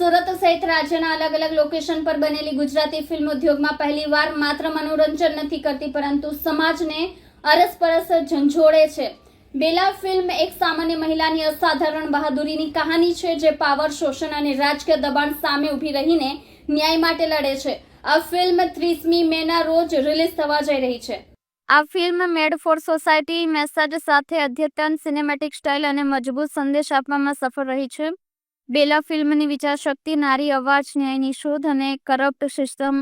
સુરત સહિત રાજ્યના અલગ અલગ લોકેશન પર બનેલી ગુજરાતી ફિલ્મ ઉદ્યોગમાં પહેલીવાર માત્ર મનોરંજન નથી કરતી, પરંતુ સમાજને અરસપરસ ઝંઝોડે છે. બેલા ફિલ્મ એક સામાન્ય મહિલાની અસાધારણ બહાદુરીની કહાની છે, જે પાવર શોષણ અને રાજકીય દબાણ સામે ઊભી રહીને ન્યાય માટે લડે છે. આ ફિલ્મ ત્રીસમી મેના રોજ રિલીઝ થવા જઈ રહી છે. આ film made for society message સાથે અદ્યતન સિનેમેટિક સ્ટાઇલ અને મજબૂત સંદેશ આપવામાં સફળ રહી છે. બેલા ફિલ્મની વિચારશક્તિ, નારી અવાજ, ન્યાયની શોધ અને કરપ્ટ સિસ્ટમ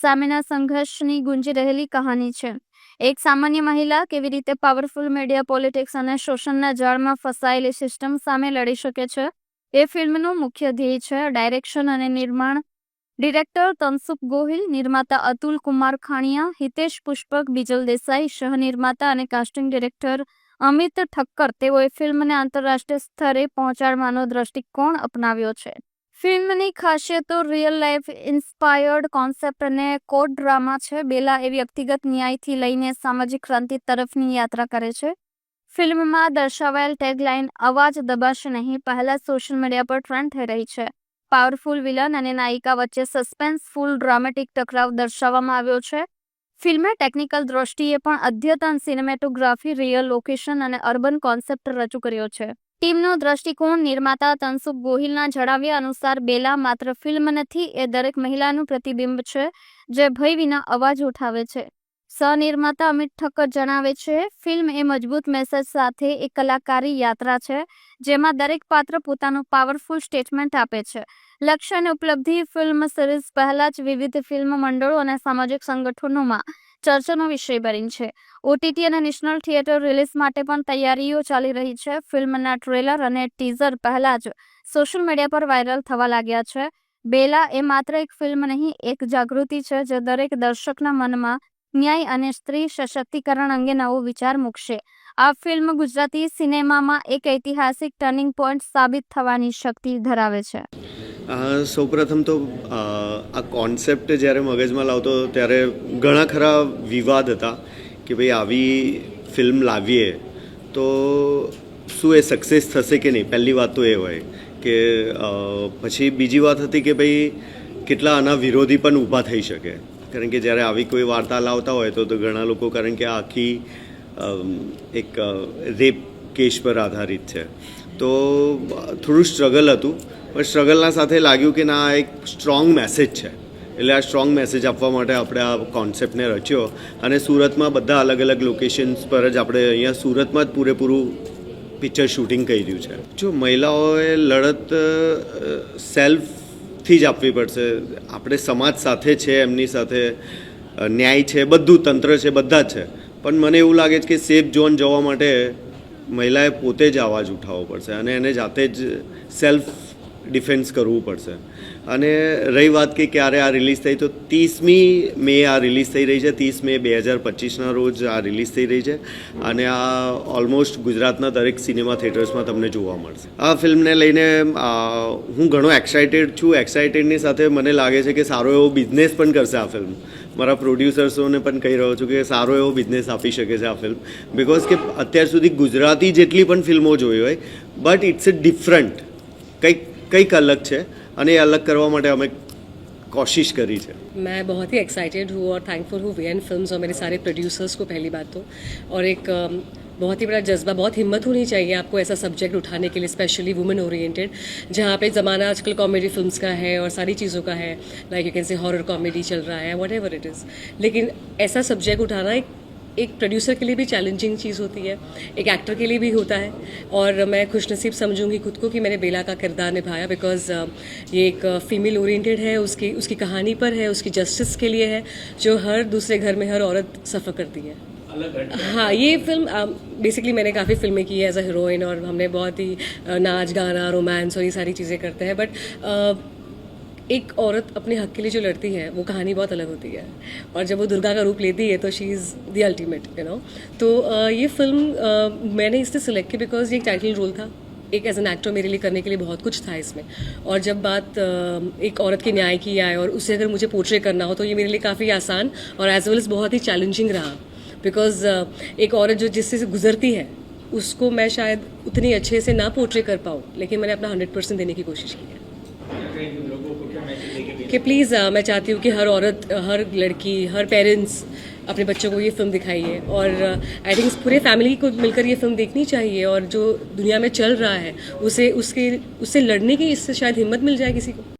સામેના સંઘર્ષની ગુંજી રહેલી કહાની છે. એક સામાન્ય મહિલા કેવી રીતે પાવરફુલ મીડિયા પોલિટિક્સ અને શોષણના જાળમાં ફસાયેલી સિસ્ટમ સામે લડી શકે છે? એ ફિલ્મનું મુખ્ય ધ્યેય છે ડાયરેક્શન અને નિર્માણ. ડિરેક્ટર તનસુખ ગોહિલ, નિર્માતા અતુલ કુમાર ખાણિયા, હિતેશ પુષ્પક, બીજલ દેસાઈ, સહનિર્માતા અને કાસ્ટિંગ ડિરેક્ટર અમિત ઠક્કર તેઓએ ફિલ્મને આંતરરાષ્ટ્રીય સ્તરે પહોંચાડવાનો દ્રષ્ટિકોણ અપનાવ્યો છે. ફિલ્મની ખાસિયતો રિયલ લાઈફ ઇન્સ્પાયર્ડ કોન્સેપ્ટ અને કોટ ડ્રામા છે. બેલા એ વ્યક્તિગત ન્યાયથી લઈને સામાજિક ક્રાંતિ તરફની યાત્રા કરે છે. ફિલ્મમાં દર્શાવાયેલ ટેગલાઇન અવાજ દબાશે નહીં, પહેલા સોશિયલ મીડિયા પર ટ્રેન્ડ થઈ રહી છે. પાવરફુલ વિલન અને નાયિકા વચ્ચે સસ્પેન્સફુલ ડ્રામેટિક ટકરાવ દર્શાવવામાં આવ્યો છે. ફિલ્મે ટેકનિકલ દ્રષ્ટિએ પણ અદ્યતન સિનેમેટોગ્રાફી રિયલ લોકેશન અને અર્બન કોન્સેપ્ટ રજૂ કર્યો છે. ટીમનો દ્રષ્ટિકોણ નિર્માતા તનસુખ ગોહિલના જણાવ્યા અનુસાર બેલા માત્ર ફિલ્મ નથી, એ દરેક મહિલાનું પ્રતિબિંબ છે, જે ભય વિના અવાજ ઉઠાવે છે. સહનિર્માતા અમિત ઠક્કર જણાવે છે, ફિલ્મ એ મજબૂત મેસેજ સાથે એક કલાકારી યાત્રા છે, જેમાં દરેક પાત્ર પોતાનું પાવરફુલ સ્ટેટમેન્ટ આપે છે. લક્ષ્ય અને ઉપલબ્ધિ ફિલ્મ સિરીઝ પહેલા જ વિવિધ ફિલ્મ મંડળો અને સામાજિક સંગઠનોમાં ચર્ચાનો વિષય બની છે. ઓટીટી અને નેશનલ થિયેટર રિલીઝ માટે પણ તૈયારીઓ ચાલી રહી છે. ફિલ્મના ટ્રેલર અને ટીઝર પહેલા જ સોશિયલ મીડિયા પર વાયરલ થવા લાગ્યા છે. બેલા એ માત્ર એક ફિલ્મ નહીં, એક જાગૃતિ છે, જે દરેક દર્શકના મનમાં ન્યાય અને સ્ત્રી સશક્તિકરણ અંગે નવો વિચાર મૂકશે. આ ફિલ્મ ગુજરાતી સિનેમામાં એક ઐતિહાસિક ટર્નિંગ પોઈન્ટ સાબિત થવાની શક્તિ ધરાવે છે. સૌપ્રથમ તો આ કોન્સેપ્ટ જ્યારે મગજમાં લાવતો ત્યારે ઘણા ખરા વિવાદ હતા કે ભાઈ આવી ફિલ્મ લાવીએ તો શું એ સક્સેસ થશે કે નહીં? પહેલી વાત તો એ હોય કે પછી બીજી વાત હતી કે ભાઈ કેટલા આના વિરોધી પણ ઊભા થઈ શકે. કારણ કે જ્યારે આવી કોઈ વાર્તા લાવતા હોય તો ઘણા લોકો કારણ કે આખી એક રેપ કેસ પર આધારિત છે. તો થોડું સ્ટ્રગલ હતું, પણ સ્ટ્રગલના સાથે લાગ્યું કે ના એક સ્ટ્રોંગ મેસેજ છે. એટલે આ સ્ટ્રોંગ મેસેજ આપવા માટે આપણે આ કોન્સેપ્ટને રચ્યો અને સુરતમાં બધા અલગ અલગ લોકેશન્સ પર જ આપણે અહીંયા સુરતમાં જ પૂરેપૂરું પિક્ચર શૂટિંગ કર્યું છે. જો મહિલાઓએ લડત સેલ્ફથી જ આપવી પડશે. આપણે સમાજ સાથે છે, એમની સાથે ન્યાય છે, બધું તંત્ર છે, બધા જ છે. પણ મને એવું લાગે છે કે સેફ ઝોન જવા માટે મહિલાએ પોતે જ અવાજ ઉઠાવવો પડશે અને એને જાતે જ સેલ્ફ ડિફેન્સ કરવું પડશે. અને રહી વાત કે ક્યારે આ રિલીઝ થઈ, તો ત્રીસમી મે આ રિલીઝ થઈ રહી છે. ત્રીસ મે બે હજાર પચીસના રોજ આ રિલીઝ થઈ રહી છે. અને આ ઓલમોસ્ટ ગુજરાતના દરેક સિનેમા થિયેટર્સમાં તમને જોવા મળશે. આ ફિલ્મને લઈને હું ઘણો એક્સાઇટેડ છું. એક્સાઇટેડની સાથે મને લાગે છે કે સારો એવો બિઝનેસ પણ કરશે આ ફિલ્મ. મારા પ્રોડ્યુસર્સોને પણ કહી રહ્યો છું કે સારો એવો બિઝનેસ આપી શકે છે આ ફિલ્મ. બિકોઝ કે અત્યાર સુધી ગુજરાતી જેટલી પણ ફિલ્મો જોઈ હોય બટ ઇટ્સ અ ડિફરન્ટ કંઈક કંઈક અલગ છે અને એ અલગ કરવા માટે અમે कोशिश करी है मैं बहुत ही एक्साइटेड हूँ और थैंकफुल हूँ वी एन फिल्म और मेरे सारे प्रोड्यूसर्स को पहली बात तो और एक अम, बहुत ही बड़ा जज्बा बहुत हिम्मत होनी चाहिए आपको ऐसा सब्जेक्ट उठाने के लिए स्पेशली वुमेन ओरिएंटेड जहाँ पे ज़माना आजकल कॉमेडी फिल्म्स का है और सारी चीज़ों का है like you can say horror comedy चल रहा है वट एवर इट इज़ लेकिन ऐसा सब्जेक्ट उठाना एक एक प्रोड्यूसर के लिए भी चैलेंजिंग चीज़ होती है एक एक्टर के लिए भी होता है और मैं खुशनसीब समझूँगी खुद को कि मैंने बेला का किरदार निभाया बिकॉज़ ये एक फीमेल ओरिएंटेड है उसकी उसकी कहानी पर है उसकी जस्टिस के लिए है जो हर दूसरे घर में हर औरत सफ़र करती है। हाँ ये फ़िल्म बेसिकली मैंने काफ़ी फ़िल्में की है एज अ हीरोइन और हमने बहुत ही नाच गाना रोमांस और ये सारी चीज़ें करते हैं बट एक औरत अपने हक के लिए जो लड़ती है, वो कहानी बहुत अलग होती है। और जब वो दुर्गा का रूप लेती है तो she is the ultimate you know तो ये फ़िल्म मैंने इससे सिलेक्ट की बिकॉज़ ये एक टाइटल रोल था। एक एज एन एक्टर मेरे लिए करने के लिए बहुत कुछ था इसमें। और जब बात एक औरत के न्याय की आए और उसे अगर मुझे पोर्ट्रे करना हो तो ये मेरे लिए काफ़ी आसान और एज वेल एज बहुत ही चैलेंजिंग रहा। बिकॉज़ एक औरत जो जिससे गुजरती है, उसको मैं शायद उतनी अच्छे से ना पोर्ट्रे कर पाऊँ, लेकिन मैंने अपना हंड्रेड परसेंट देने की कोशिश की है। कि प्लीज़ मैं चाहती हूँ कि हर औरत हर लड़की, हर पेरेंट्स अपने बच्चों को ये फ़िल्म दिखाइए। और आई थिंक पूरे फैमिली को मिलकर ये फ़िल्म देखनी चाहिए और जो दुनिया में चल रहा है, उसे, उसके, उससे लड़ने की इससे शायद हिम्मत मिल जाए किसी को।